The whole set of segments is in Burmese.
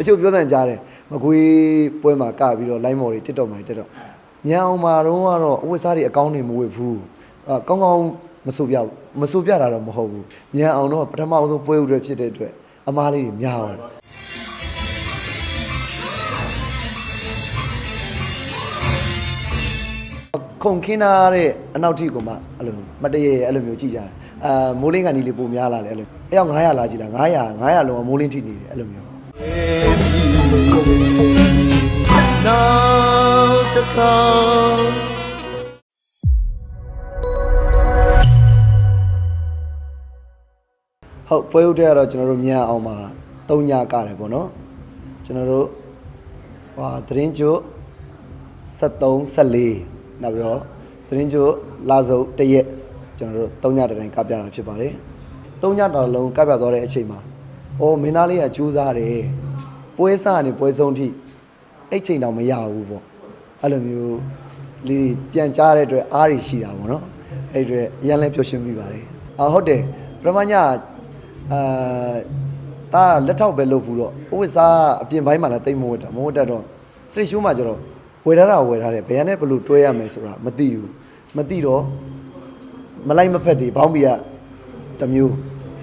တချို့ပြောတဲ့ကြားတယ်မကွေးပွဲမှာကပြီးတော့ line မော်တွေ TikTok မှာတက်တော့ညံအောင်မှာတော့ကတော့အဝတ်စားတွေအကောင်းနေမဝတ်ဘူးအကောင်းကောင်းမဆိုပြဘူးမဆိုပြတာတော့မဟုတ်ဘူးညံအောင်တော့ပထမဆုံးပွဲဥတွေဖြစ်တဲ့အတွက်အမားလေးတွေများပါတယ်ခုန်ခင်းထားတဲ့အနောက်ထိကိုမှအဲ့လိုမတရေအဲ့လိုမျိုးကြည့်ကြတယ်အာမိုးလင်းကန်ဒီလေးပုံများလာလေအဲ့လိုအယောက်900လာကြည့်လား900 900လုံးကမိုးလင်းထိနေတယ်အဲ့လိုမျိုး Now to come ဟုတ်ပွဲဥတဲ့ကတော့ကျွန်တော်တို့မြန်အောင်မှာ3ညကတယ်ပေါ့နော်ကျွန်တော်တို့ဟာသတင်းကျုပ်73 74နောက်ပြီးတော့သတင်းကျုပ်လာစုပ်တရက်ကျွန်တော်တို့3ညတတိုင်းကပြတာဖြစ်ပါတယ်3ညတော်လုံးကပြသွားတဲ့အချိန်မှာအော်မင်းသားလေးကကြိုးစားတယ်ပွဲစားနေပွဲဆုံးထိအဲ့ချိန်တော့မရဘူးပေါ့ အဲ့လိုမျိုးလေးပြန်ကြားတဲ့အတွက်အားရရှိတာပေါ့နော်အဲ့ဒီအတွက်အရန်လဲပျော်ရွှင်မိပါတယ်အာဟုတ်တယ်ပထမညအာတာလက်ထောက်ပဲလုပ်ဘူးတော့ဥဝိစားအပြင်ပိုင်းမှာလည်းတိတ်မဝတ်တာမဝတ်တတ်တော့စိတ်ရှိုးမှကျတော့ဝယ်ထားတာဝယ်ထားတယ်ဘယ်ရနဲ့ဘလို့တွဲရမယ်ဆိုတာမသိဘူးမသိတော့မလိုက်မဖက်တွေဘောင်းပီကတစ်မျိုး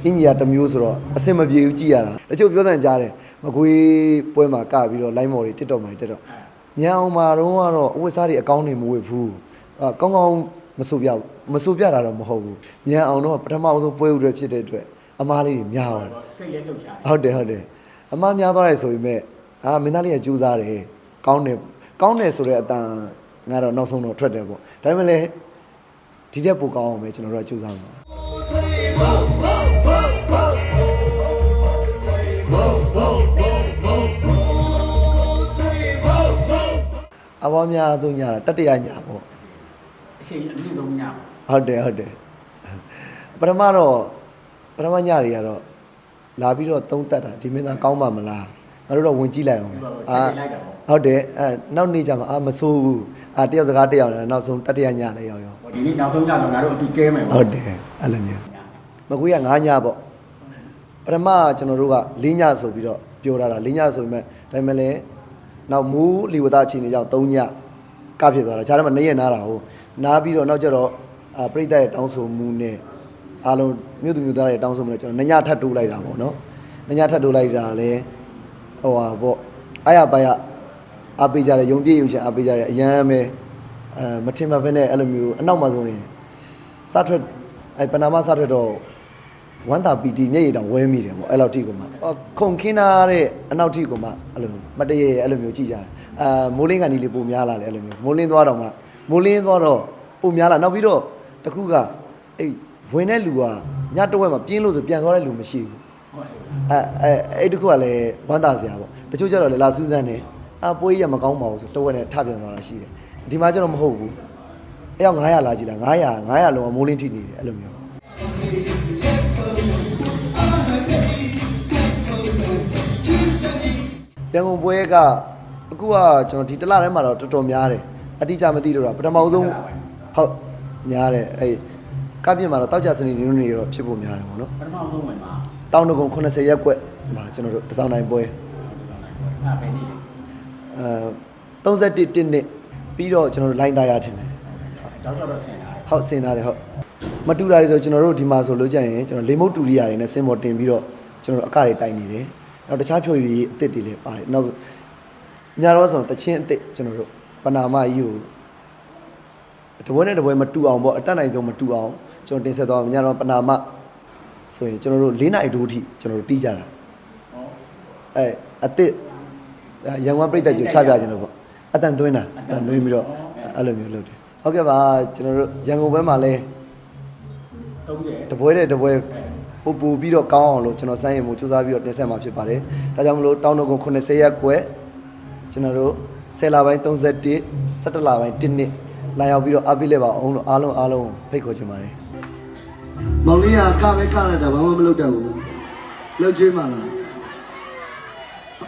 အင်ကြီးကတစ်မျိုးဆိုတော့အဆင်မပြေဘူးကြည့်ရတာတချို့ပြောတဲ့ကြားတယ်မကွေးပွဲမှာကပြီးတော့ line မော်တွေ TikTok မှာတက်တော့ ညံအောင်မှာတော့ကတော့အဝတ်စားတွေအကောင်းနေမဝတ်ဘူးအကောင်းကောင်းမဆိုပြဘူးမဆိုပြတာတော့မဟုတ်ဘူးညံအောင်တော့ပထမဆုံးပွဲဥတွေဖြစ်တဲ့အတွက်အမားလေးတွေများပါတယ်စိတ်ရဲလှုပ်ရှားဟုတ်တယ်ဟုတ်တယ်အမများသွားတယ်ဆိုပေမဲ့အာမင်းသားလေးကကြိုးစားတယ်ကောင်းတယ်ကောင်းတယ်ဆိုတဲ့အတန်ငါတော့နောက်ဆုံးတော့ထွက်တယ်ပေါ့ဒါပေမဲ့လည်းဒီချက်ပိုကောင်းအောင်ပဲကျွန်တော်တို့ကကြိုးစားမှာ အဘောများဆုံးညတာတတရညပေါ့အချိန်အနည်းဆုံးညပါဟုတ်တယ်ဟုတ်တယ်ပထမတော့ပထမညတွေကတော့လာပြီးတော့သုံးတက်တာဒီမင်းသားကောင်းပါမလားငါတို့တော့ဝင်ကြည့်လိုက်အောင်ပဲဒီတော့အာချိန်လိုက်တာပေါ့ဟုတ်တယ်အဲနောက်နေ့ကျမှအာမဆိုးဘူးအာတယောက်စကားတယောက်လည်းနောက်ဆုံးတတိယညလည်းရောက်ရောဟိုဒီနေ့နောက်ဆုံးညတော့ငါတို့အတူကဲမယ်ဟုတ်တယ်အဲ့လိုမျိုးမကွေးက9ညပေါ့ပထမကျွန်တော်တို့က4ညဆိုပြီးတော့ပြောထားတာ4ညဆိုပေမဲ့ဒါပေမဲ့လည်း နောက်မူးလီဝသအချိန်တွေကြောင့်3ညကဖြစ်သွားတာခြားတယ်မှာနေ့ရက်နားတာဟုတ်နားပြီးတော့နောက်ကျတော့အာပြိတ္တရဲ့တောင်းဆိုမှုနဲ့အားလုံးမြို့သူမြို့သားရဲ့တောင်းဆိုမှုနဲ့ကျွန်တော်ညညထပ်တိုးလိုက်တာပေါ့နော်ညညထပ်တိုးလိုက်တာလည်းဟိုဟာပေါ့အားရပါရအားပေးကြတယ်ယုံပြည့်ယုံချင်အားပေးကြတယ်အရန်ပဲအဲမထင်မှတ်ဘဲနဲ့အဲ့လိုမျိုးအနောက်မှာဆိုရင်စထွက်အဲပနာမစထွက်တော့ ဝမ်းတာပီတီမျက်ရည်တောင်ဝဲမိတယ်ပေါ့အဲ့လောက်ထိကိုမှအော်ခုန်ခင်းထားတဲ့အနောက်ထိကိုမှအဲ့လိုမတရေအဲ့လိုမျိုးကြည့်ကြတယ်အာမိုးလင်းကန်ဒီလေးပုံများလာလေအဲ့လိုမျိုးမိုးလင်းသွားတော့မှမိုးလင်းသွားတော့ပုံများလာနောက်ပြီးတော့တခုကအဲ့ဝင်တဲ့လူကညတဝက်မှာပြင်းလို့ဆိုပြန်သွားတဲ့လူမရှိဘူးဟုတ်တယ်အဲအဲအဲ့တခုကလည်းဝမ်းသာစရာပေါ့တချို့ကျတော့လေလာစူးစမ်းတယ်အာပွဲကြီးကမကောင်းပါဘူးဆိုတဝက်နဲ့ထပြန်သွားတာရှိတယ်ဒီမှာကျတော့မဟုတ်ဘူးအယောက်900လာကြည့်လား900 900လုံးကမိုးလင်းထိနေတယ်အဲ့လိုမျိုး န်ကုန်ပွဲကအခုကကျွန်တော်ဒီတစ်လထဲမှာတော့တော်တော်များတယ်အတိအကျမသိတော့တာပထမဆုံးဟုတ်များတယ်အဲ့ကပြစ်မှာတော့တောက်ကြစနေနေနေတော့ဖြစ်ဖို့များတယ်ပေါ့နော်ပထမဆုံးဝင်မှာတောင်းတကုံ80ရက်ကွက်မှာကျွန်တော်တို့တစောင်းတိုင်းပွဲအဲ့ဘယ်နည်းအဲ31တစ်နှစ်ပြီးတော့ကျွန်တော်တို့လိုင်းသားရထင်တယ်တောက်တော့တော့ဆင်လာတယ်ဟုတ်စင်ထားတယ်ဟုတ်မတူတာတွေဆိုကျွန်တော်တို့ဒီမှာဆိုလို့ကြရင်ကျွန်တော်လေမုတ်တူရီယာတွေနဲ့စင်မော်တင်ပြီးတော့ကျွန်တော်တို့အကတွေတိုင်နေတယ် နောက်တခြားဖြိုရည်အစ်စ်တွေလည်းပါတယ်နောက်ညတော့ဆိုတချင်းအစ်စ်ကျွန်တော်တို့ပနာမကြီးကိုတပွဲနဲ့တပွဲမတူအောင်ပေါ့အတက်နိုင်ဆုံးမတူအောင်ကျွန်တော်တင်ဆက်သွားညတော့ပနာမဆိုရင်ကျွန်တော်တို့၄နိုင်ဒိုးထိကျွန်တော်တို့တီးကြတာဟောအဲအစ်စ်ရန်ကုန်ပြည်သက်ကြီးချပြခြင်းလို့ပေါ့အတန်သွင်းတာအတန်သွင်းပြီးတော့အဲ့လိုမျိုးလုပ်တယ်ဟုတ်ကဲ့ပါကျွန်တော်တို့ရန်ကုန်ဘက်မှာလဲတုံးတယ်တပွဲတဲ့တပွဲ ပူပူပြီးတော့ကောင်းအောင်လို့ကျွန်တော်စမ်းရင်မှုစူးစမ်းပြီးတော့တင်ဆက်မှာဖြစ်ပါတယ်ဒါကြောင့်မလို့တောင်းတော့ကုန်80ရက်ကွယ်ကျွန်တော်တို့10လပိုင်း31 17လပိုင်း1နှစ်လာရောက်ပြီးတော့အားပေးလဲပါအောင်လို့အားလုံးအားလုံးဖိတ်ခေါ်ချင်ပါတယ်မောင်လေးကကပဲကရတာဘာမှမလုပ်တတ်ဘူးလောက်ကျွေးမှလား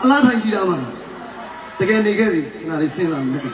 အလားထိုင်ရှိတာမှာတကယ်နေခဲ့ပြီခဏလေးစဉ်းလာမယ်